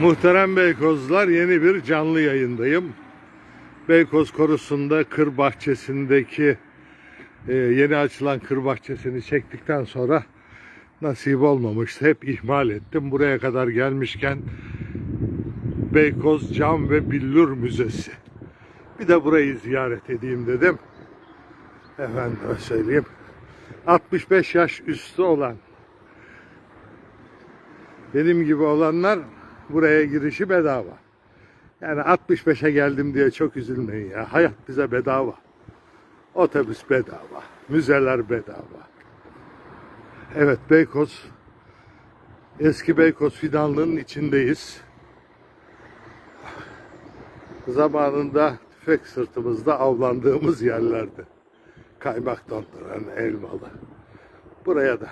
Muhterem Beykozlar yeni bir canlı yayındayım. Beykoz Korusu'nda kır bahçesindeki e, yeni açılan kır bahçesini çektikten sonra nasip olmamıştı. Hep ihmal ettim. Buraya kadar gelmişken Beykoz Cam ve Billur Müzesi. Bir de burayı ziyaret edeyim dedim. Efendime söyleyeyim. 65 yaş üstü olan benim gibi olanlar buraya girişi bedava. Yani 65'e geldim diye çok üzülmeyin ya. Hayat bize bedava. Otobüs bedava. Müzeler bedava. Evet Beykoz eski Beykoz fidanlığının içindeyiz. Zamanında tüfek sırtımızda avlandığımız yerlerde. Kaymak donduran elmalı. Buraya da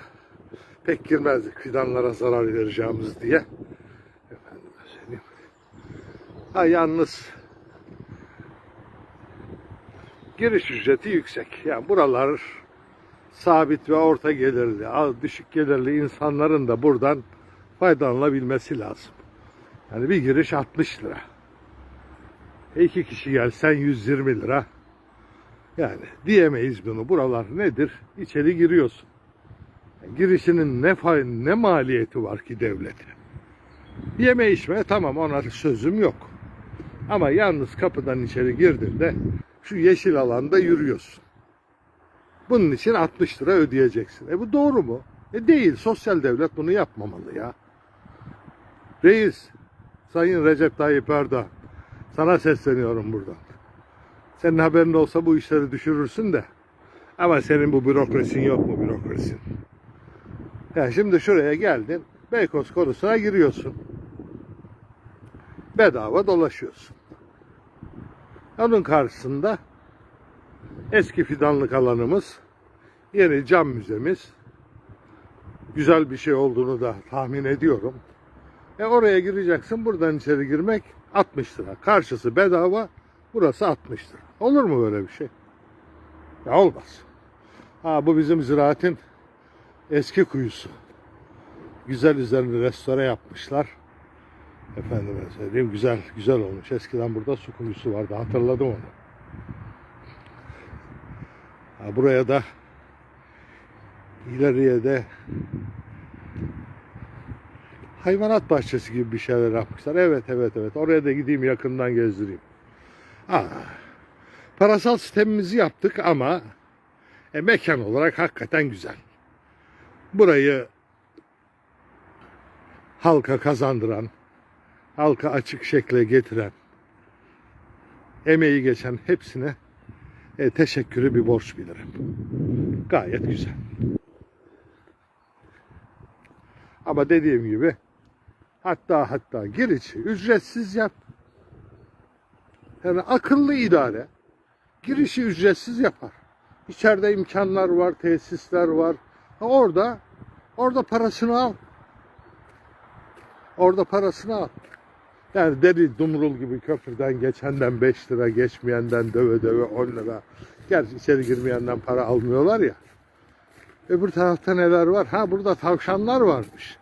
pek girmezdik fidanlara zarar vereceğimiz diye. Ha yalnız giriş ücreti yüksek. Yani buralar sabit ve orta gelirli, az düşük gelirli insanların da buradan faydalanabilmesi lazım. Yani bir giriş 60 lira. E iki kişi gelsen 120 lira. Yani diyemeyiz bunu. Buralar nedir? İçeri giriyorsun. Girişinin ne ne maliyeti var ki devlete? Yeme içme tamam ona sözüm yok. Ama yalnız kapıdan içeri girdiğinde şu yeşil alanda yürüyorsun. Bunun için 60 lira ödeyeceksin. E bu doğru mu? E değil. Sosyal devlet bunu yapmamalı ya. Reis, Sayın Recep Tayyip Erdoğan, sana sesleniyorum buradan. Senin haberin olsa bu işleri düşürürsün de. Ama senin bu bürokrasin yok mu bürokrasin? Ya şimdi şuraya geldin. Beykoz konusuna giriyorsun. Bedava dolaşıyorsun. Onun karşısında eski fidanlık alanımız, yeni cam müzemiz. Güzel bir şey olduğunu da tahmin ediyorum. E oraya gireceksin. Buradan içeri girmek 60 lira. Karşısı bedava. Burası 60 lira. Olur mu böyle bir şey? Ya olmaz. Ha bu bizim ziraatin eski kuyusu. Güzel üzerine restore yapmışlar. Efendime söyleyeyim güzel güzel olmuş. Eskiden burada su kuyusu vardı. Hatırladım onu. Ha, buraya da ileriye de hayvanat bahçesi gibi bir şeyler yapmışlar. Evet evet evet. Oraya da gideyim yakından gezdireyim. Aa, parasal sistemimizi yaptık ama e, mekan olarak hakikaten güzel. Burayı halka kazandıran, halka açık şekle getiren, emeği geçen hepsine e, teşekkürü bir borç bilirim. Gayet güzel. Ama dediğim gibi hatta hatta girişi ücretsiz yap. Yani akıllı idare girişi ücretsiz yapar. İçeride imkanlar var, tesisler var. Orada orada parasını al. Orada parasını al. Yani deli dumrul gibi köprüden geçenden 5 lira, geçmeyenden döve döve 10 lira. Gerçi içeri girmeyenden para almıyorlar ya. Öbür tarafta neler var? Ha burada tavşanlar varmış.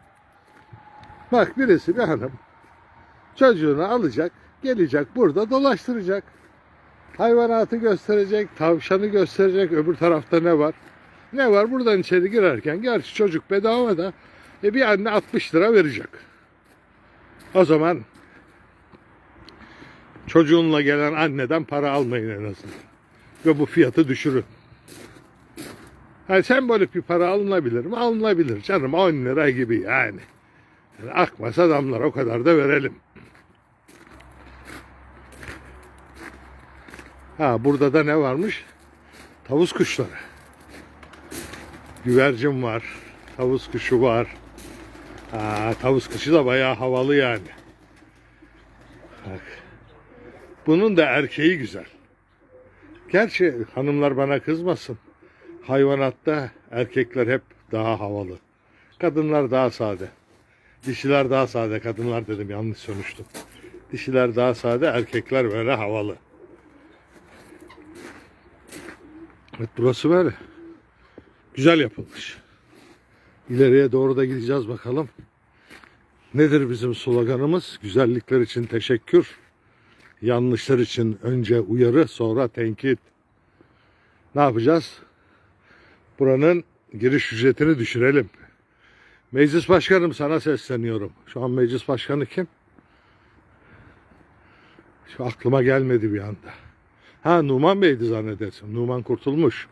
Bak birisi bir hanım çocuğunu alacak, gelecek burada dolaştıracak. Hayvanatı gösterecek, tavşanı gösterecek. Öbür tarafta ne var? Ne var? Buradan içeri girerken gerçi çocuk bedava da e bir anne 60 lira verecek. O zaman çocuğunla gelen anneden para almayın en azından. Ve bu fiyatı düşürün. Yani sembolik bir para alınabilir mi? Alınabilir canım 10 lira gibi yani. yani akmasa damlar o kadar da verelim. Ha burada da ne varmış? Tavus kuşları. Güvercin var. Tavus kuşu var. Ha, tavus kuşu da bayağı havalı yani. Bak. Bunun da erkeği güzel. Gerçi hanımlar bana kızmasın. Hayvanatta erkekler hep daha havalı. Kadınlar daha sade. Dişiler daha sade. Kadınlar dedim yanlış sonuçtum. Dişiler daha sade, erkekler böyle havalı. Evet burası böyle. Güzel yapılmış. İleriye doğru da gideceğiz bakalım. Nedir bizim sloganımız? Güzellikler için teşekkür, yanlışlar için önce uyarı, sonra tenkit. Ne yapacağız? Buranın giriş ücretini düşürelim. Meclis başkanım sana sesleniyorum. Şu an meclis başkanı kim? Şu aklıma gelmedi bir anda. Ha Numan Bey'di zannedersin. Numan kurtulmuş.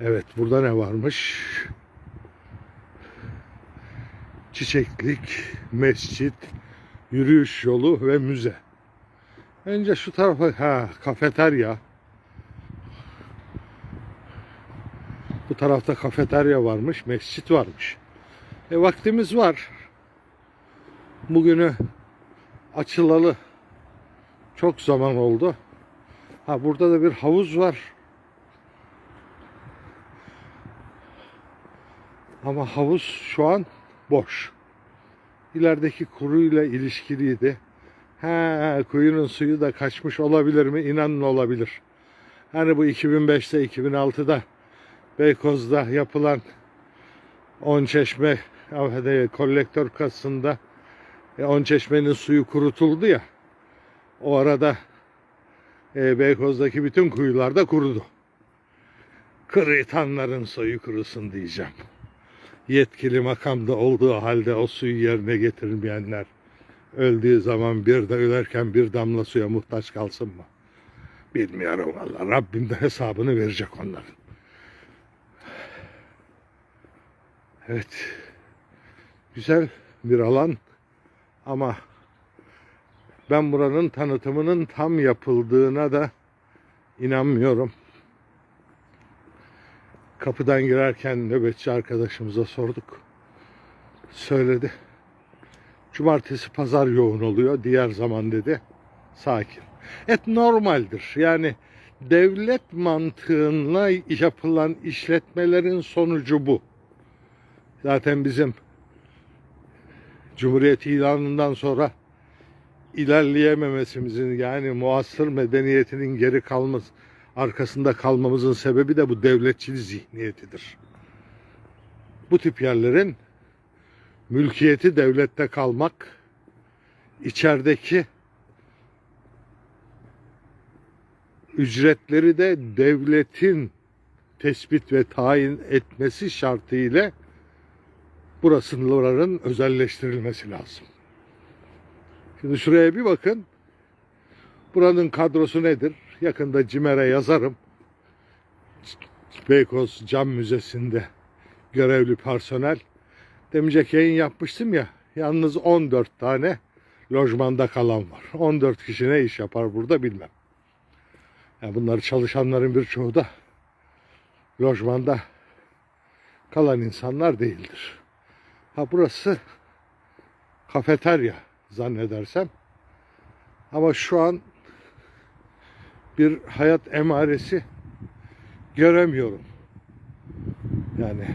Evet burada ne varmış? Çiçeklik, mescit, yürüyüş yolu ve müze. Önce şu tarafa ha kafeterya. Bu tarafta kafeterya varmış, mescit varmış. E vaktimiz var. Bugünü açılalı çok zaman oldu. Ha burada da bir havuz var. Ama havuz şu an boş. İlerideki kuruyla ilişkiliydi. Ha, kuyunun suyu da kaçmış olabilir mi? İnanın olabilir. Hani bu 2005'te 2006'da Beykoz'da yapılan 10 çeşme affede, kolektör kasında e, 10 çeşmenin suyu kurutuldu ya. O arada e, Beykoz'daki bütün kuyular da kurudu. Kırıtanların suyu kurusun diyeceğim. Yetkili makamda olduğu halde o suyu yerine getirmeyenler öldüğü zaman bir de ölerken bir damla suya muhtaç kalsın mı? Bilmiyorum valla. Rabbim de hesabını verecek onların. Evet. Güzel bir alan ama ben buranın tanıtımının tam yapıldığına da inanmıyorum. Kapıdan girerken nöbetçi arkadaşımıza sorduk. Söyledi. Cumartesi pazar yoğun oluyor. Diğer zaman dedi sakin. Et normaldir. Yani devlet mantığıyla yapılan işletmelerin sonucu bu. Zaten bizim Cumhuriyet ilanından sonra ilerleyememesimizin yani muasır medeniyetinin geri kalması arkasında kalmamızın sebebi de bu devletçilik zihniyetidir. Bu tip yerlerin mülkiyeti devlette kalmak, içerideki ücretleri de devletin tespit ve tayin etmesi şartıyla burasıların özelleştirilmesi lazım. Şimdi şuraya bir bakın. Buranın kadrosu nedir? Yakında CİMER'e yazarım. Beykoz Cam Müzesi'nde görevli personel. Demeyecek yayın yapmıştım ya. Yalnız 14 tane lojmanda kalan var. 14 kişi ne iş yapar burada bilmem. Yani bunlar çalışanların birçoğu da lojmanda kalan insanlar değildir. Ha burası kafeterya zannedersem. Ama şu an bir hayat emaresi göremiyorum. Yani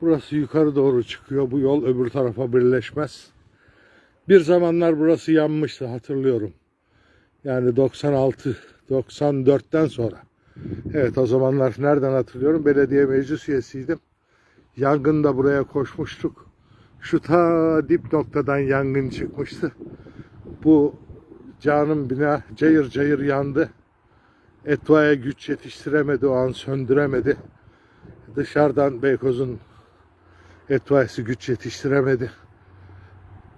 burası yukarı doğru çıkıyor. Bu yol öbür tarafa birleşmez. Bir zamanlar burası yanmıştı hatırlıyorum. Yani 96 94'ten sonra. Evet o zamanlar nereden hatırlıyorum? Belediye meclis üyesiydim. Yangında buraya koşmuştuk. Şu ta dip noktadan yangın çıkmıştı. Bu canım bina cayır cayır yandı. Etvaya güç yetiştiremedi o an söndüremedi. Dışarıdan Beykoz'un etvayesi güç yetiştiremedi.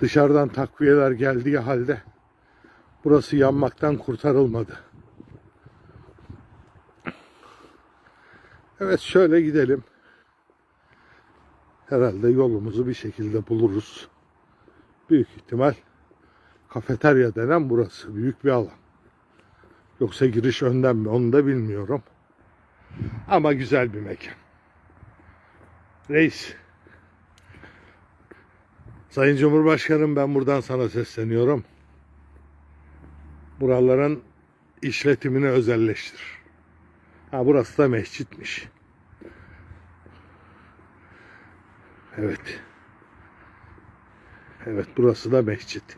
Dışarıdan takviyeler geldiği halde burası yanmaktan kurtarılmadı. Evet şöyle gidelim. Herhalde yolumuzu bir şekilde buluruz. Büyük ihtimal kafeterya denen burası. Büyük bir alan. Yoksa giriş önden mi onu da bilmiyorum. Ama güzel bir mekan. Reis. Sayın Cumhurbaşkanım ben buradan sana sesleniyorum. Buraların işletimini özelleştir. Ha burası da mescitmiş. Evet. Evet burası da mescit.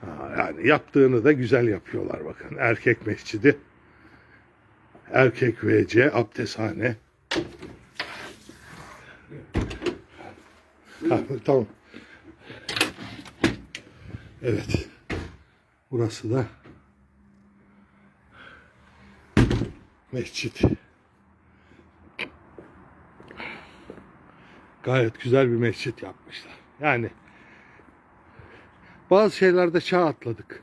Ha, yani yaptığını da güzel yapıyorlar bakın. Erkek mescidi. Erkek WC abdesthane. Ha, tamam. Evet. Burası da mescit. Gayet güzel bir mescit yapmışlar. Yani bazı şeylerde çağ atladık.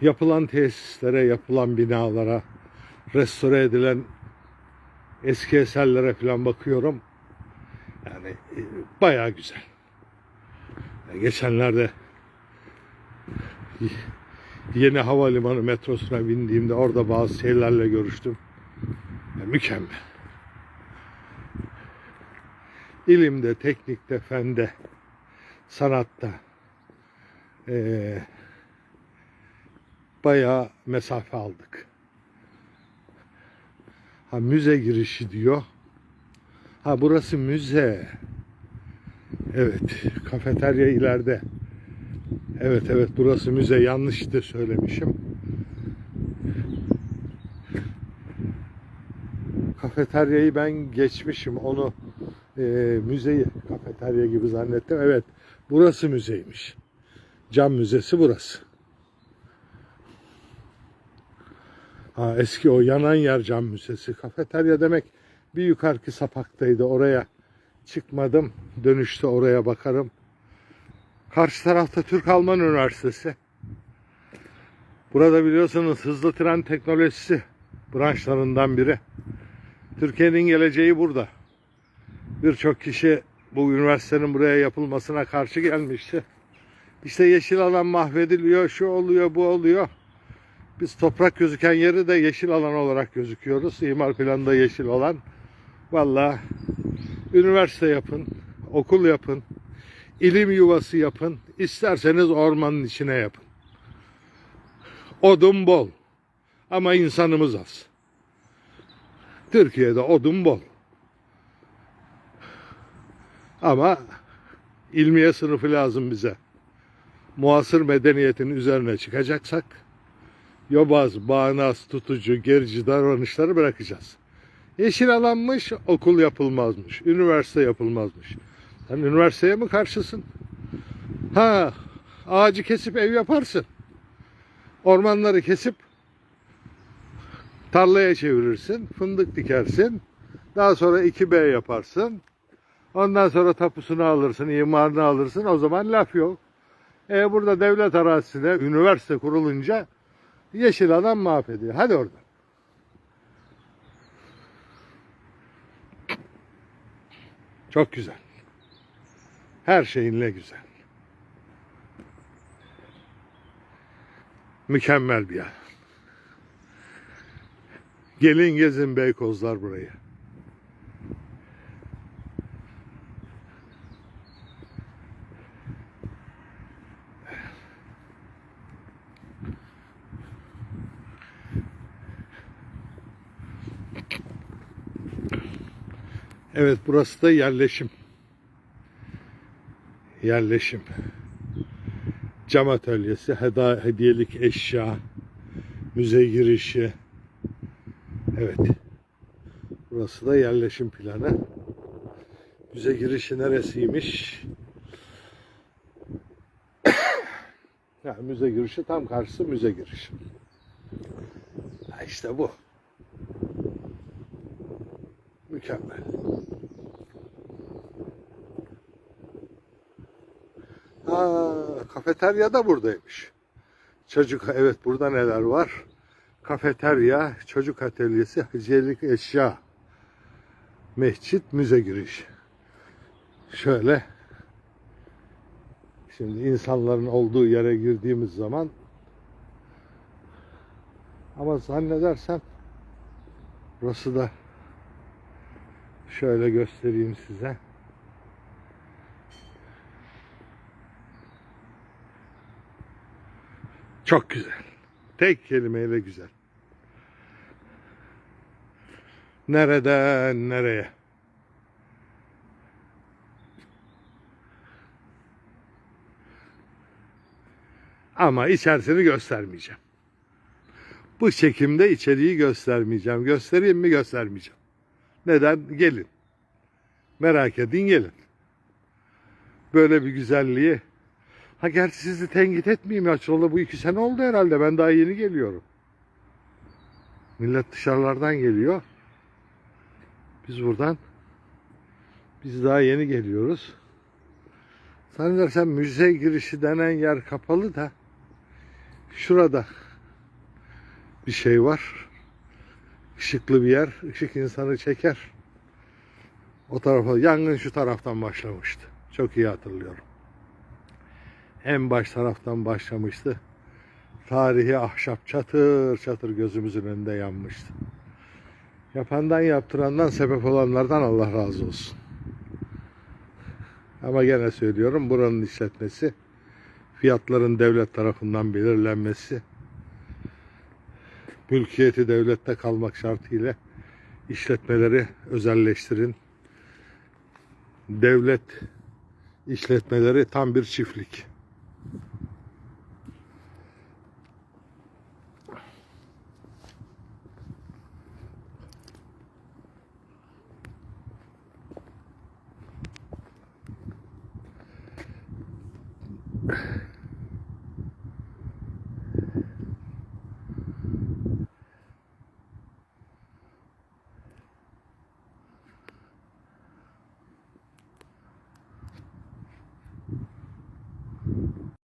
Yapılan tesislere, yapılan binalara, restore edilen eski eserlere falan bakıyorum. Bayağı güzel. Geçenlerde yeni havalimanı metrosuna bindiğimde orada bazı şeylerle görüştüm. Mükemmel. İlimde, teknikte, fende, sanatta eee bayağı mesafe aldık. Ha müze girişi diyor. Ha burası müze. Evet, kafeterya ileride. Evet evet burası müze. Yanlış da söylemişim. Kafeteryayı ben geçmişim. Onu e, müzeyi kafeterya gibi zannettim. Evet, burası müzeymiş. Cam müzesi burası. Ha, eski o yanan yer cam müzesi. Kafeterya demek bir yukarıki sapaktaydı. Oraya çıkmadım. Dönüşte oraya bakarım. Karşı tarafta Türk Alman Üniversitesi. Burada biliyorsunuz hızlı tren teknolojisi branşlarından biri. Türkiye'nin geleceği burada. Birçok kişi bu üniversitenin buraya yapılmasına karşı gelmişti. İşte yeşil alan mahvediliyor, şu oluyor, bu oluyor. Biz toprak gözüken yeri de yeşil alan olarak gözüküyoruz. İmar planında yeşil olan. Vallahi üniversite yapın, okul yapın, ilim yuvası yapın. İsterseniz ormanın içine yapın. Odun bol ama insanımız az. Türkiye'de odun bol. Ama ilmiye sınıfı lazım bize. Muasır medeniyetin üzerine çıkacaksak yobaz, bağnaz, tutucu, gerici davranışları bırakacağız. Yeşil alanmış, okul yapılmazmış, üniversite yapılmazmış. Sen üniversiteye mi karşısın? Ha, ağacı kesip ev yaparsın. Ormanları kesip tarlaya çevirirsin, fındık dikersin. Daha sonra 2B yaparsın. Ondan sonra tapusunu alırsın, imarını alırsın. O zaman laf yok. E burada devlet arazisine üniversite kurulunca yeşil alan mahvediyor. Hadi oradan. Çok güzel. Her şeyinle güzel. Mükemmel bir yer. Gelin gezin Beykozlar burayı. Evet burası da yerleşim. Yerleşim. Cam atölyesi, heda, hediyelik eşya, müze girişi. Evet. Burası da yerleşim planı. Müze girişi neresiymiş? ya, müze girişi tam karşısı müze girişi. Ha, işte bu. Mükemmel. Aa, kafeterya da buradaymış. Çocuk evet burada neler var? Kafeterya, çocuk atölyesi, hediyelik eşya, mescit, müze giriş. Şöyle şimdi insanların olduğu yere girdiğimiz zaman ama zannedersem burası da şöyle göstereyim size. Çok güzel. Tek kelimeyle güzel. Nereden nereye? Ama içerisini göstermeyeceğim. Bu çekimde içeriği göstermeyeceğim. Göstereyim mi göstermeyeceğim. Neden? Gelin. Merak edin gelin. böyle bir güzelliği. Ha gerçi sizi tenkit etmeyeyim ya. Açılalı bu iki sene oldu herhalde. Ben daha yeni geliyorum. Millet dışarılardan geliyor. Biz buradan biz daha yeni geliyoruz. Zannedersem müze girişi denen yer kapalı da şurada bir şey var. Işıklı bir yer. Işık insanı çeker. O tarafa yangın şu taraftan başlamıştı. Çok iyi hatırlıyorum. En baş taraftan başlamıştı. Tarihi ahşap çatır çatır gözümüzün önünde yanmıştı. Yapandan yaptırandan sebep olanlardan Allah razı olsun. Ama gene söylüyorum buranın işletmesi fiyatların devlet tarafından belirlenmesi mülkiyeti devlette kalmak şartıyla işletmeleri özelleştirin. Devlet işletmeleri tam bir çiftlik.